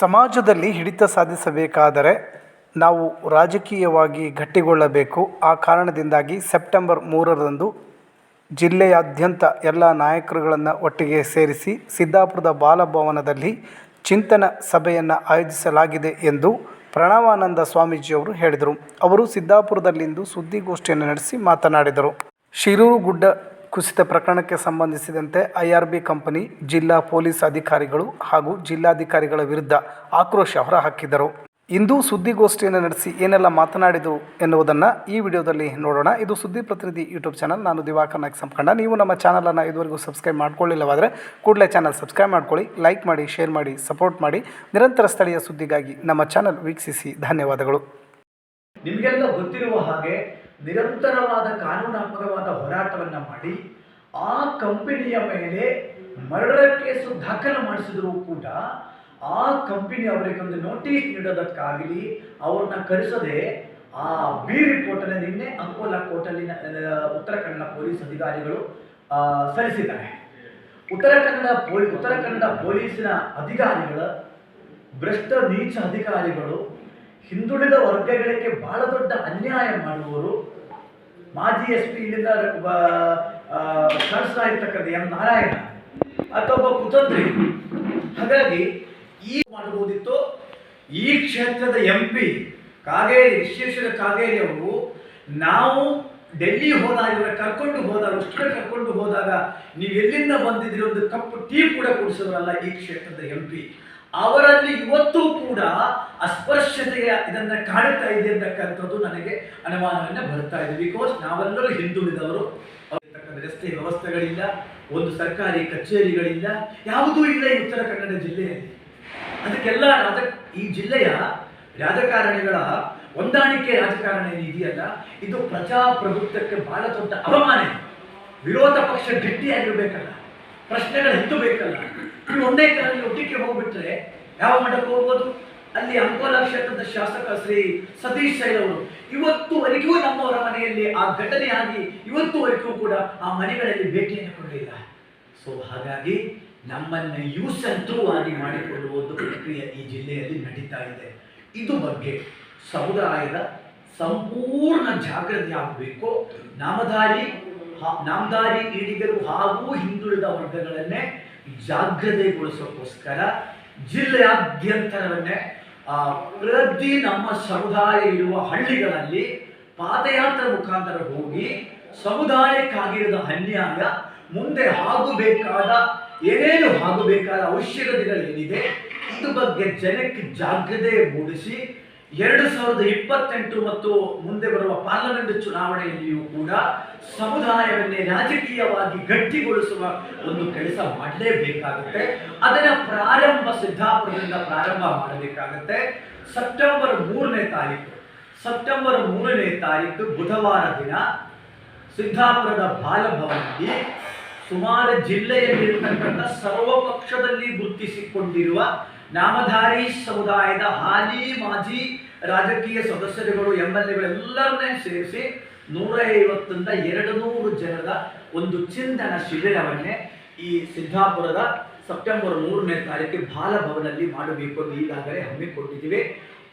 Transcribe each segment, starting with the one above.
ಸಮಾಜದಲ್ಲಿ ಹಿಡಿತ ಸಾಧಿಸಬೇಕಾದರೆ ನಾವು ರಾಜಕೀಯವಾಗಿ ಗಟ್ಟಿಗೊಳ್ಳಬೇಕು. ಆ ಕಾರಣದಿಂದಾಗಿ ಸೆಪ್ಟೆಂಬರ್ ಮೂರರಂದು ಜಿಲ್ಲೆಯಾದ್ಯಂತ ಎಲ್ಲ ನಾಯಕರುಗಳನ್ನು ಒಟ್ಟಿಗೆ ಸೇರಿಸಿ ಸಿದ್ದಾಪುರದ ಬಾಲಭವನದಲ್ಲಿ ಚಿಂತನ ಸಭೆಯನ್ನು ಆಯೋಜಿಸಲಾಗಿದೆ ಎಂದು ಪ್ರಣವಾನಂದ ಸ್ವಾಮೀಜಿಯವರು ಹೇಳಿದರು. ಅವರು ಸಿದ್ದಾಪುರದಲ್ಲಿಂದು ಸುದ್ದಿಗೋಷ್ಠಿಯನ್ನು ನಡೆಸಿ ಮಾತನಾಡಿದರು. ಶಿರೂರು ಗುಡ್ಡ ಕುಸಿತ ಪ್ರಕರಣಕ್ಕೆ ಸಂಬಂಧಿಸಿದಂತೆ ಐಆರ್ಬಿ ಕಂಪನಿ, ಜಿಲ್ಲಾ ಪೊಲೀಸ್ ಅಧಿಕಾರಿಗಳು ಹಾಗೂ ಜಿಲ್ಲಾಧಿಕಾರಿಗಳ ವಿರುದ್ಧ ಆಕ್ರೋಶ ಹೊರಹಾಕಿದರು. ಇಂದು ಸುದ್ದಿಗೋಷ್ಠಿಯನ್ನು ನಡೆಸಿ ಏನೆಲ್ಲ ಮಾತನಾಡಿದರು ಎನ್ನುವುದನ್ನು ಈ ವಿಡಿಯೋದಲ್ಲಿ ನೋಡೋಣ. ಇದು ಸುದ್ದಿ ಪ್ರತಿನಿಧಿ ಯೂಟ್ಯೂಬ್ ಚಾನಲ್. ನಾನು ದಿವಾಕರ್ ನಾಯ್ಕ ಸಂಕಂಡ ನೀವು ನಮ್ಮ ಚಾನಲನ್ನು ಇದುವರೆಗೂ ಸಬ್ಸ್ಕ್ರೈಬ್ ಮಾಡ್ಕೊಳ್ಳಿಲ್ಲವಾದರೆ ಕೂಡಲೇ ಚಾನಲ್ ಸಬ್ಸ್ಕ್ರೈಬ್ ಮಾಡ್ಕೊಳ್ಳಿ, ಲೈಕ್ ಮಾಡಿ, ಶೇರ್ ಮಾಡಿ, ಸಪೋರ್ಟ್ ಮಾಡಿ. ನಿರಂತರ ಸ್ಥಳೀಯ ಸುದ್ದಿಗಾಗಿ ನಮ್ಮ ಚಾನಲ್ ವೀಕ್ಷಿಸಿ. ಧನ್ಯವಾದಗಳು. ನಿಮಗೆಲ್ಲ ಗೊತ್ತಿರುವ ಹಾಗೆ ನಿರಂತರವಾದ ಕಾನೂನಾತ್ಮಕವಾದ ಹೋರಾಟವನ್ನು ಮಾಡಿ ಆ ಕಂಪನಿಯ ಮೇಲೆ ಮರ್ಡರ್ ಕೇಸು ದಾಖಲು ಮಾಡಿಸಿದ್ರು ಕೂಡ ಆ ಕಂಪನಿ ಅವರಿಗೊಂದು ನೋಟಿಸ್ ನೀಡೋದಕ್ಕಾಗಲಿ ಅವ್ರನ್ನ ಕರೆಸದೆ ಆ ಬಿ ರಿಪೋರ್ಟನ್ನು ನಿನ್ನೆ ಅಂಕೋಲಾ ಕೋರ್ಟಲ್ಲಿನ ಉತ್ತರ ಕನ್ನಡ ಪೊಲೀಸ್ ಅಧಿಕಾರಿಗಳು ಸಲ್ಲಿಸಿದ್ದಾರೆ. ಉತ್ತರ ಕನ್ನಡ ಪೊಲೀ, ಉತ್ತರ ಕನ್ನಡ ಪೊಲೀಸಿನ ಅಧಿಕಾರಿಗಳು, ಭ್ರಷ್ಟ ನೀಚ ಅಧಿಕಾರಿಗಳು, ಹಿಂದುಳಿದ ವರ್ಗಗಳಿಗೆ ಬಹಳ ದೊಡ್ಡ ಅನ್ಯಾಯ ಮಾಡುವವರು ಮಾಜಿ ಎಸ್ ಪಿ ಇಲ್ಲಿಂದ ಕಳಿಸ್ತಾ ಇರ್ತಕ್ಕಂಥ ಎಂ ನಾರಾಯಣ ಅಥವಾ ಕುತಂತ್ರಿ ಹಾಗಾಗಿ ಈ ಮಾಡಬಹುದಿತ್ತು. ಈ ಕ್ಷೇತ್ರದ ಎಂ ಪಿ ಕಾಗೇರಿ ವಿಶ್ವೇಶ್ವರ ಕಾಗೇರಿ ಅವರು ನಾವು ಡೆಲ್ಲಿ ಹೋದಾಗ ಕರ್ಕೊಂಡು ಹೋದಾಗ ಉಷ್ಣ ಕರ್ಕೊಂಡು ಹೋದಾಗ ನೀವು ಎಲ್ಲಿಂದ ಬಂದಿದ್ದೀರಿ? ಒಂದು ಕಪ್ಪು ಟೀ ಕೂಡ ಕುಡಿಸೋರಲ್ಲ ಈ ಕ್ಷೇತ್ರದ ಎಂ ಪಿ. ಅವರಲ್ಲಿ ಇವತ್ತು ಕೂಡ ಅಸ್ಪೃಶ್ಯತೆಯ ಇದನ್ನ ಕಾಣುತ್ತಾ ಇದೆ ಅಂತಕ್ಕಂಥದ್ದು ನನಗೆ ಅನುಮಾನವನ್ನ ಬರ್ತಾ ಇದೆ. ಬಿಕಾಸ್ ನಾವೆಲ್ಲರೂ ಹಿಂದುಳಿದವರು ರಸ್ತೆ ವ್ಯವಸ್ಥೆಗಳಿಲ್ಲ, ಒಂದು ಸರ್ಕಾರಿ ಕಚೇರಿಗಳಿಲ್ಲ, ಯಾವುದೂ ಇಲ್ಲ ಈ ಉತ್ತರ ಕನ್ನಡ ಜಿಲ್ಲೆಯಲ್ಲಿ. ಅದಕ್ಕೆಲ್ಲ ರಾಜ, ಈ ಜಿಲ್ಲೆಯ ರಾಜಕಾರಣಿಗಳ ಹೊಂದಾಣಿಕೆ ರಾಜಕಾರಣ ಏನಿದೆಯಲ್ಲ ಇದು ಪ್ರಜಾಪ್ರಭುತ್ವಕ್ಕೆ ಬಹಳ ದೊಡ್ಡ ಅವಮಾನ ವಿರೋಧ ಪಕ್ಷ ಗಟ್ಟಿಯಾಗಿರ್ಬೇಕಲ್ಲ, ಪ್ರಶ್ನೆಗಳು ಬೇಕಲ್ಲ. ಒಂದೇ ಕಾಲದಲ್ಲಿ ಹೋಗ್ಬಿಟ್ರೆ ಯಾವ ಮಠಕ್ಕೆ ಹೋಗ್ಬೋದು? ಅಲ್ಲಿ ಅಂಕೋಲಾ ಕ್ಷೇತ್ರದ ಶಾಸಕ ಶ್ರೀ ಸತೀಶ್ ಅವರು. ಇವತ್ತುವರೆಗೂ ನಮ್ಮವರ ಮನೆಯಲ್ಲಿ ಆ ಘಟನೆ ಆಗಿ ಇವತ್ತುವರೆಗೂ ಕೂಡ ಆ ಮನೆಗಳಲ್ಲಿ ಭೇಟಿಯನ್ನು ಕೊಡಲಿಲ್ಲ. ಸೊ ಹಾಗಾಗಿ ನಮ್ಮನ್ನು ಆಗಿ ಮಾಡಿಕೊಳ್ಳುವ ಒಂದು ಪ್ರಕ್ರಿಯೆ ಈ ಜಿಲ್ಲೆಯಲ್ಲಿ ನಡೀತಾ ಇದೆ. ಇದು ಬಗ್ಗೆ ಸಮುದಾಯದ ಸಂಪೂರ್ಣ ಜಾಗೃತಿ ಆಗಬೇಕು. ನಾಮಧಾರಿ ನಾಮಧಾರಿ ಈಡಿಗರು ಹಾಗೂ ಹಿಂದುಳಿದ ವರ್ಗಗಳನ್ನೇ ಜಾಗೃತೆಗೊಳಿಸೋಕ್ಕೋಸ್ಕರ ಜಿಲ್ಲೆಯಾದ್ಯಂತರವನ್ನೇ ಪ್ರತಿ ನಮ್ಮ ಸಮುದಾಯ ಇರುವ ಹಳ್ಳಿಗಳಲ್ಲಿ ಪಾದಯಾತ್ರೆ ಮುಖಾಂತರ ಹೋಗಿ ಸಮುದಾಯಕ್ಕಾಗಿರದ ಅನ್ಯಾಯ, ಮುಂದೆ ಆಗಬೇಕಾದ ಏನೇನು ಆಗಬೇಕಾದ ಅವಶ್ಯಕತೆಗಳೇನಿದೆ, ಇದ್ರ ಬಗ್ಗೆ ಜನಕ್ಕೆ ಜಾಗ್ರತೆ ಮೂಡಿಸಿ ಎರಡು ಸಾವಿರದ ಇಪ್ಪತ್ತೆಂಟು ಮತ್ತು ಮುಂದೆ ಬರುವ ಪಾರ್ಲಮೆಂಟ್ ಚುನಾವಣೆಯಲ್ಲಿಯೂ ಕೂಡ ಸಮುದಾಯವನ್ನೇ ರಾಜಕೀಯವಾಗಿ ಗಟ್ಟಿಗೊಳಿಸುವ ಒಂದು ಕೆಲಸ ಮಾಡಲೇಬೇಕಾಗುತ್ತೆ. ಅದನ್ನ ಪ್ರಾರಂಭ ಸಿದ್ದಾಪುರದಿಂದ ಪ್ರಾರಂಭ ಮಾಡಬೇಕಾಗುತ್ತೆ. ಸೆಪ್ಟೆಂಬರ್ ಮೂರನೇ ತಾರೀಕು, ಸೆಪ್ಟೆಂಬರ್ ಮೂರನೇ ತಾರೀಕು ಬುಧವಾರ ದಿನ ಸಿದ್ದಾಪುರದ ಬಾಲಭವನದಲ್ಲಿ ಸುಮಾರು ಜಿಲ್ಲೆಯಲ್ಲಿರ್ತಕ್ಕಂಥ ಸರ್ವಪಕ್ಷದಲ್ಲಿ ಗುರುತಿಸಿಕೊಂಡಿರುವ ನಾಮಧಾರಿ ಸಮುದಾಯದ ಹಾಲಿ ಮಾಜಿ ರಾಜಕೀಯ ಸದಸ್ಯರುಗಳು ಎಂ ಎಲ್ ಎಗಳೆಲ್ಲರನ್ನೇ ಸೇರಿಸಿ ನೂರ ಐವತ್ತರಿಂದ ಎರಡು ನೂರು ಜನರ ಒಂದು ಚಿಂತನ ಶಿಬಿರವನ್ನೇ ಈ ಸಿದ್ದಾಪುರದ ಸೆಪ್ಟೆಂಬರ್ ಮೂರನೇ ತಾರೀಕು ಬಾಲಭವನಲ್ಲಿ ಮಾಡಬೇಕು ಅಂತ ಈಗಾಗಲೇ ಹಮ್ಮಿಕೊಂಡಿದ್ದೀವಿ.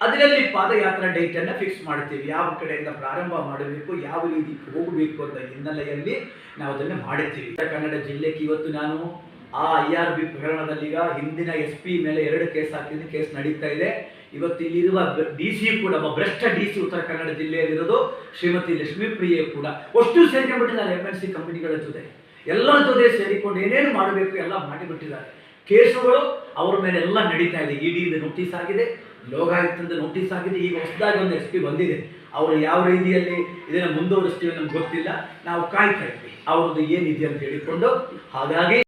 ಅದರಲ್ಲಿ ಪಾದಯಾತ್ರಾ ಡೇಟ್ ಅನ್ನ ಫಿಕ್ಸ್ ಮಾಡ್ತೀವಿ. ಯಾವ ಕಡೆಯಿಂದ ಪ್ರಾರಂಭ ಮಾಡಬೇಕು, ಯಾವ ರೀತಿ ಹೋಗಬೇಕು ಅಂತ ಹಿನ್ನೆಲೆಯಲ್ಲಿ ನಾವು ಅದನ್ನು ಮಾಡುತ್ತೀವಿ ಉತ್ತರ ಕನ್ನಡ ಜಿಲ್ಲೆಗೆ ಇವತ್ತು ನಾನು ಆ ಐ ಆರ್ ಬಿ ಪ್ರಕರಣದಲ್ಲಿ ಈಗ ಹಿಂದಿನ ಎಸ್ ಪಿ ಮೇಲೆ ಎರಡು ಕೇಸ್ ಹಾಕಿದ್ದು ಕೇಸ್ ನಡೀತಾ ಇದೆ. ಇವತ್ತು ಇಲ್ಲಿರುವ ಡಿ ಸಿ ಕೂಡ ಒಬ್ಬ ಭ್ರಷ್ಟ ಡಿ ಸಿ ಉತ್ತರ ಕನ್ನಡ ಜಿಲ್ಲೆಯಲ್ಲಿರೋದು ಶ್ರೀಮತಿ ಲಕ್ಷ್ಮಿ ಪ್ರಿಯೆ ಕೂಡ. ಅಷ್ಟು ಸೇರ್ಕೊಂಡ್ಬಿಟ್ಟಿದ್ದಾರೆ ಎಂ ಎನ್ ಸಿ ಕಂಪನಿಗಳ ಜೊತೆ. ಎಲ್ಲರ ಜೊತೆ ಸೇರಿಕೊಂಡು ಏನೇನು ಮಾಡಬೇಕು ಎಲ್ಲ ಮಾಡಿಬಿಟ್ಟಿದ್ದಾರೆ. ಕೇಸುಗಳು ಅವರ ಮೇಲೆ ಎಲ್ಲ ನಡೀತಾ ಇದೆ. ಇ ಡಿಯಿಂದ ನೋಟಿಸ್ ಆಗಿದೆ, ಲೋಕಾಯುಕ್ತದಿಂದ ನೋಟಿಸ್ ಆಗಿದೆ. ಈಗ ಹೊಸದಾಗಿ ಒಂದು ಎಸ್ ಪಿ ಬಂದಿದೆ. ಅವರು ಯಾವ ರೀತಿಯಲ್ಲಿ ಇದನ್ನು ಮುಂದುವರಿಸ್ತೀವಿ ನಮ್ಗೆ ಗೊತ್ತಿಲ್ಲ. ನಾವು ಕಾಯ್ತಾ ಇದ್ವಿ. ಅವ್ರದ್ದು ಏನಿದೆ ಅಂತ ಹೇಳಿಕೊಂಡು ಹಾಗಾಗಿ